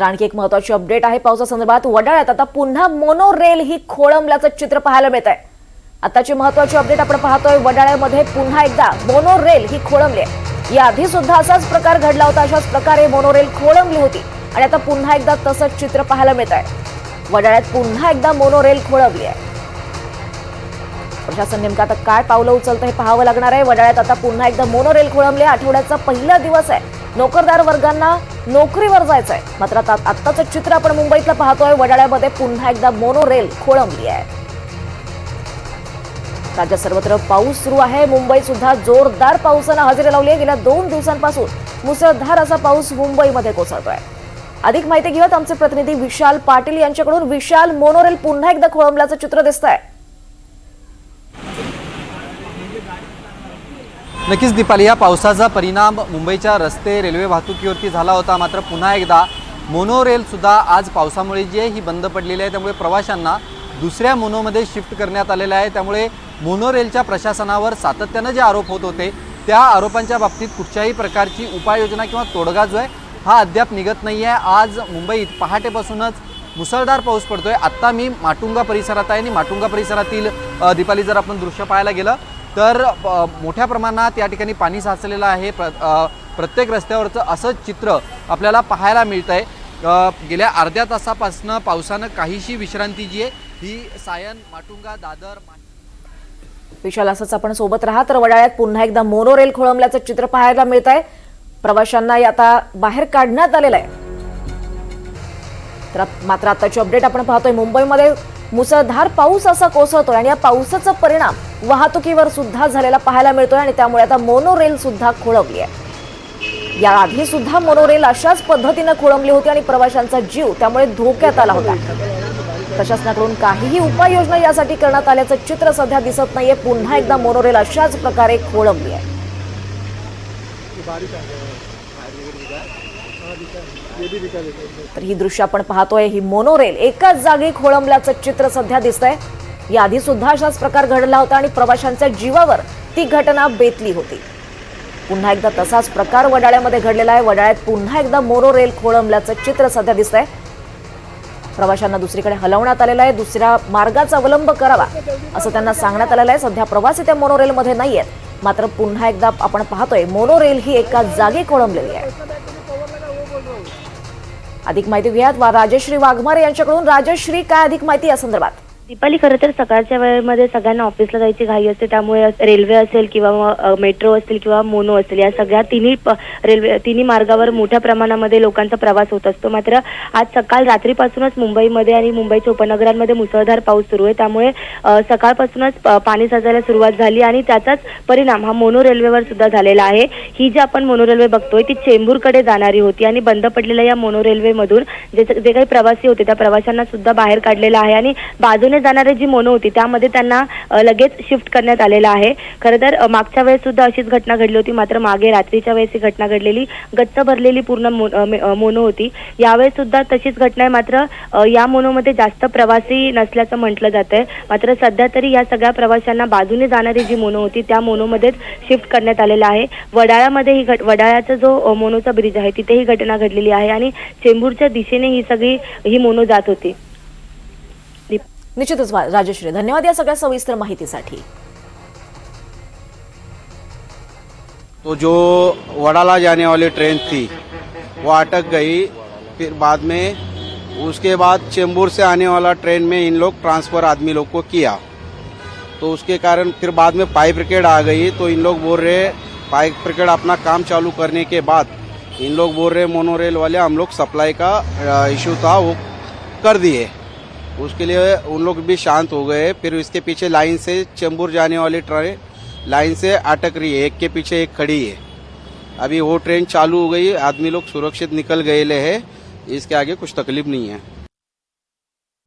आणखी एक महत्वाची अपडेट आहे. पावसासंदर्भात वडाळ्यात आता पुन्हा मोनो रेल ही खोळंबल्याचं चित्र पाहायला मिळत आहे आताची महत्वाची अपडेट आपण पाहतोय वडाळ्यामध्ये पुन्हा एकदा मोनो रेल ही खोळंबली आहे. याआधी सुद्धा असाच प्रकार घडला होता अशाच प्रकारे मोनो रेल खोळंबली होती. आणि आता पुन्हा एकदा तसंच चित्र पाहायला मिळत आहे वडाळ्यात पुन्हा एकदा मोनो रेल खोळंबली आहे. प्रशासन नेमकं आता काय पावलं उचलतं हे पाहावं लागणार आहे. वडाळ्यात आता पुन्हा एकदा मोनो रेल खोळंबली आठवड्याचा पहिला दिवस आहे. नोकरदार वर्गांना नोकरीवर जायचं आहे मात्र आता आत्ताचं चित्र आपण मुंबईतलं पाहतोय. वडाळ्यामध्ये पुन्हा एकदा मोनो रेल खोळंबली आहे. राज्यात सर्वत्र पाऊस सुरू आहे. मुंबईत सुद्धा जोरदार पावसानं हजेरी लावली आहे. गेल्या दोन दिवसांपासून मुसळधार असा पाऊस मुंबईमध्ये कोसळतोय. अधिक माहिती घेऊयात आमचे प्रतिनिधी विशाल पाटील यांच्याकडून. विशाल मोनोरेल पुन्हा एकदा खोळंबल्याचं चित्र दिसत आहे नक्कीच दीपाली या पावसाचा परिणाम मुंबईच्या रस्ते रेल्वे वाहतुकीवरती झाला होता. मात्र पुन्हा एकदा मोनोरेलसुद्धा आज पावसामुळे जी आहे ही बंद पडलेली आहे त्यामुळे प्रवाशांना दुसऱ्या मोनोमध्ये शिफ्ट करण्यात आलेलं आहे. त्यामुळे मोनोरेलच्या प्रशासनावर सातत्यानं जे आरोप होत होते त्या आरोपांच्या बाबतीत कुठच्याही प्रकारची उपाययोजना किंवा तोडगा जो आहे हा अद्याप निघत नाही आहे आज मुंबईत पहाटेपासूनच मुसळधार पाऊस पडतोय. आत्ता मी माटुंगा परिसरात आहे आणि माटुंगा परिसरातील दीपाली जर आपण दृश्य पाहायला गेलं तर मोठ्या प्रमाणात या ठिकाणी पाणी साचलेलं आहे. प्र प्रत्येक रस्त्यावरचं असंच चित्र आपल्याला पाहायला मिळतं आहे गेल्या अर्ध्या तासापासनं पावसानं काहीशी विश्रांती जी आहे ही सायन माटुंगा दादर विशाल असंच आपण सोबत राहा तर वडाळ्यात पुन्हा एकदा मोनो रेल खोळंबल्याचं चित्र पाहायला मिळत आहे प्रवाशांना आता बाहेर काढण्यात आलेलं आहे. तर मात्र आताची अपडेट आपण पाहतोय. मुंबईमध्ये मुसळधार पाऊस असा कोसळतोय आणि या पावसाचा परिणाम वाहतुकीवर सुद्धा झालेला पाहायला मिळतोय आणि त्यामुळे आता मोनोरेल सुद्धा खोळंबली आहे. याआधी सुद्धा मोनोरेल अशाच पद्धतीनं खोळंबली होती आणि प्रवाशांचा जीव त्यामुळे धोक्यात आला होता. प्रशासनाकडून काहीही उपाययोजना यासाठी करण्यात आल्याचं चित्र सध्या दिसत नाहीये. पुन्हा एकदा मोनोरेल अशाच प्रकारे खोळंबली आहे. तर ही दृश्य आपण पाहतोय. ही मोनोरेल एकाच जागी खोळंबल्याचं चित्र सध्या दिसतंय. याआधी सुद्धा अशाच प्रकार घडला होता आणि प्रवाशांच्या जीवावर ती घटना बेतली होती. पुन्हा एकदा तसाच प्रकार वडाळ्यामध्ये घडलेला आहे. वडाळ्यात पुन्हा एकदा मोरो रेल खोळंबल्याचं चित्र सध्या दिसतंय. प्रवाशांना दुसरीकडे हलवण्यात आलेलं आहे. दुसऱ्या मार्गाचा अवलंब करावा असं त्यांना सांगण्यात आलेलं आहे. सध्या प्रवासी त्या मोनोरेलमध्ये नाही आहेत मात्र पुन्हा एकदा आपण पाहतोय मोनोरेल ही एका जागी खोळंबलेली आहे. अधिक माहिती घेऊयात. वा राजश्री वाघमारे यांच्याकडून. राजश्री काय अधिक माहिती या संदर्भात? दीपाली खरं तर सकाळच्या वेळेमध्ये सगळ्यांना ऑफिसला जायची घाई असते. त्यामुळे रेल्वे असेल किंवा मेट्रो असेल किंवा मोनो असेल या सगळ्या तिन्ही प- रेल्वे तिन्ही मार्गावर मोठ्या प्रमाणामध्ये लोकांचा प्रवास होत असतो. मात्र आज सकाळ रात्रीपासूनच मुंबईमध्ये आणि मुंबईच्या उपनगरांमध्ये मुसळधार पाऊस सुरू आहे. त्यामुळे सकाळपासूनच पाणी साचायला सुरुवात झाली आणि त्याचाच परिणाम हा मोनो रेल्वेवर सुद्धा झालेला आहे. ही जी आपण मोनो रेल्वे बघतोय ती चेंबूरकडे जाणारी होती आणि बंद पडलेल्या या मोनो रेल्वेमधून जे जे काही प्रवासी होते त्या प्रवाशांना सुद्धा बाहेर काढलेला आहे आणि बाजूने जाणारी जी मोनो होती त्यामध्ये त्यांना लगेच शिफ्ट करण्यात आलेलं आहे. खरं तर मागच्या वेळेस सुद्धा अशीच घटना घडली होती. मात्र मागे रात्रीच्या वेळेस ही घटना घडलेली गच्च भरलेली पूर्ण मोनो होती. यावेळेस सुद्धा तशीच घटना आहे. मात्र या मोनोमध्ये जास्त प्रवासी नसल्याचं म्हटलं जात आहे मात्र सध्या तरी या सगळ्या प्रवाशांना बाजूने जाणारी जी मोनो होती त्या मोनोमध्येच शिफ्ट करण्यात आलेलं आहे. वडाळ्यामध्ये ही घट वडाळ्याचा जो मोनोचा ब्रिज आहे तिथे ही घटना घडलेली आहे आणि चेंबूरच्या दिशेने ही सगळी ही मोनो जात होती. निश्चितच वा- राजश्री धन्यवाद सविस्तर माहितीसाठी. तो जो वडाला जाने वाली ट्रेन थी, वो अटक गई, फिर बाद में उसके बाद चेंबूर से आने वाला ट्रेन में इन लोग ट्रांसफ़र आदमी लोग को किया। तो उसके कारण फिर बाद में पाइप ब्रिगेड आ गई तो इन लोग बोल रहे, पाइप ब्रिगेड अपना काम चालू करने के बाद इन लोग बोल रहे मोनोरेल वाले हम लोग सप्लाई का इशू था, वो कर दिए। उसके लिए उन लोग भी शांत हो गए। फिर इसके पीछे लाइन से चेंबूर जाने वाली ट्रेन लाइन से अटक रही है। एक के पीछे एक खड़ी है। अभी वो ट्रेन चालू हो गई। आदमी लोग सुरक्षित निकल गए है। इसके आगे कुछ तकलीफ़ नहीं है।